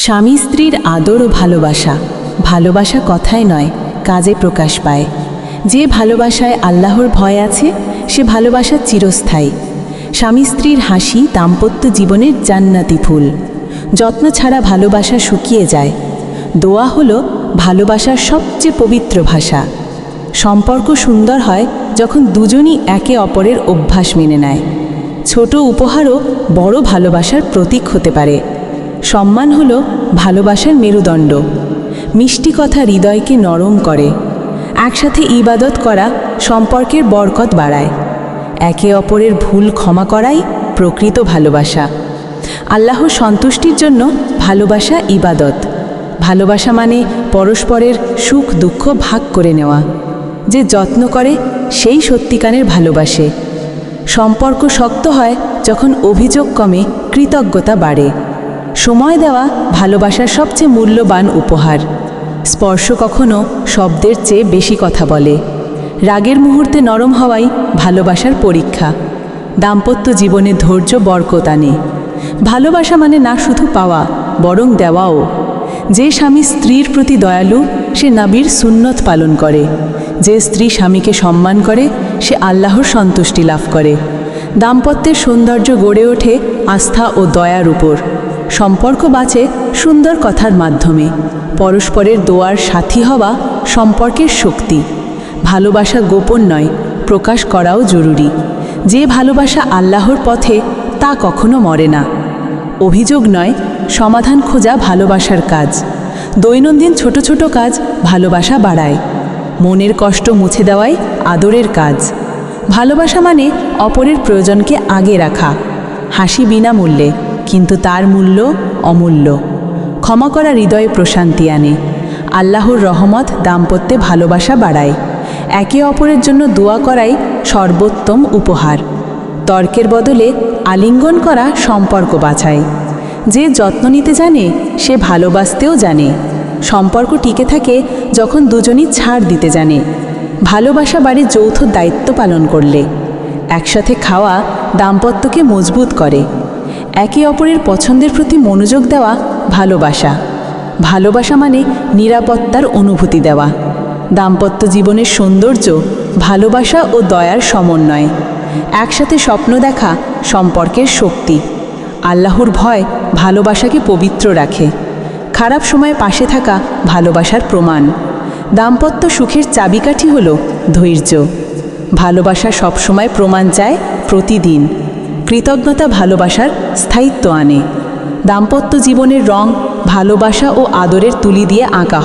স্বামী স্ত্রীর আদর ও ভালোবাসা। ভালোবাসা কথায় নয়, কাজে প্রকাশ পায়। যে ভালোবাসায় আল্লাহর ভয় আছে, সে ভালোবাসা চিরস্থায়ী। স্বামী স্ত্রীর হাসি দাম্পত্য জীবনের জান্নাতি ফুল। যত্ন ছাড়া ভালোবাসা শুকিয়ে যায়। দোয়া হলো ভালোবাসার সবচেয়ে পবিত্র ভাষা। সম্পর্ক সুন্দর হয় যখন দুজনই একে অপরের অভ্যাস মেনে নেয়। ছোট উপহারও বড় ভালোবাসার প্রতীক হতে পারে। সম্মান হলো ভালোবাসার মেরুদণ্ড। মিষ্টি কথা হৃদয়কে নরম করে। একসাথে ইবাদত করা সম্পর্কের বরকত বাড়ায়। একে অপরের ভুল ক্ষমা করাই প্রকৃত ভালোবাসা। আল্লাহর সন্তুষ্টির জন্য ভালোবাসা ইবাদত। ভালোবাসা মানে পরস্পরের সুখ দুঃখ ভাগ করে নেওয়া, যে যত্ন করে সেই সত্যিকারের ভালোবাসে। সম্পর্ক শক্ত হয় যখন অভিযোগ কমে, কৃতজ্ঞতা বাড়ে। সময় দেওয়া ভালোবাসার সবচেয়ে মূল্যবান উপহার। স্পর্শ কখনো শব্দের চেয়ে বেশি কথা বলে। রাগের মুহূর্তে নরম হওয়াই ভালোবাসার পরীক্ষা। দাম্পত্য জীবনে ধৈর্য বরকত আনে। ভালোবাসা মানে না শুধু পাওয়া, বরং দেওয়াও। যে স্বামী স্ত্রীর প্রতি দয়ালু, সে নাবির সুন্নত পালন করে। যে স্ত্রী স্বামীকে সম্মান করে, সে আল্লাহর সন্তুষ্টি লাভ করে। দাম্পত্যের সৌন্দর্য গড়ে ওঠে আস্থা ও দয়ার উপর। সম্পর্ক বাঁচে সুন্দর কথার মাধ্যমে। পরস্পরের দোয়ার সাথী হওয়া সম্পর্কের শক্তি। ভালোবাসা গোপন নয়, প্রকাশ করাও জরুরি। যে ভালোবাসা আল্লাহর পথে, তা কখনো মরে না। অভিযোগ নয়, সমাধান খোঁজা ভালোবাসার কাজ। দৈনন্দিন ছোট ছোট কাজ ভালোবাসা বাড়ায়। মনের কষ্ট মুছে দেওয়াই আদরের কাজ। ভালোবাসা মানে অপরের প্রয়োজনকে আগে রাখা। হাসি বিনামূল্যে। কিন্তু তার মূল্য অমূল্য। ক্ষমা করা হৃদয়ে প্রশান্তি আনে। আল্লাহর রহমত দাম্পত্যে ভালোবাসা বাড়ায়। একে অপরের জন্য দোয়া করাই সর্বোত্তম উপহার। তর্কের বদলে আলিঙ্গন করা সম্পর্ক বাছায়। যে যত্ন নিতে জানে, সে ভালোবাসতেও জানে। সম্পর্ক টিকে থাকে যখন দুজনই ছাড় দিতে জানে। ভালোবাসা বাড়ি যৌথ দায়িত্ব পালন করলে। একসাথে খাওয়া দাম্পত্যকে মজবুত করে। একে অপরের পছন্দের প্রতি মনোযোগ দেওয়া, ভালোবাসা। ভালোবাসা মানে নিরাপত্তার অনুভূতি দেওয়া। দাম্পত্য জীবনের সৌন্দর্য, ভালোবাসা ও দয়ার সমন্বয়। একসাথে স্বপ্ন দেখা, সম্পর্কের শক্তি। আল্লাহর ভয় ভালোবাসাকে পবিত্র রাখে। খারাপ সময়ে পাশে থাকা ভালোবাসার প্রমাণ। দাম্পত্য সুখের চাবিকাঠি হল ধৈর্য। ভালোবাসা সবসময় প্রমাণ চায় প্রতিদিন। কৃতজ্ঞতা ভালোবাসার স্থায়িত্ব আনে দাম্পত্য জীবনের রং ভালোবাসা ও আদরের তুলি দিয়ে আঁকা।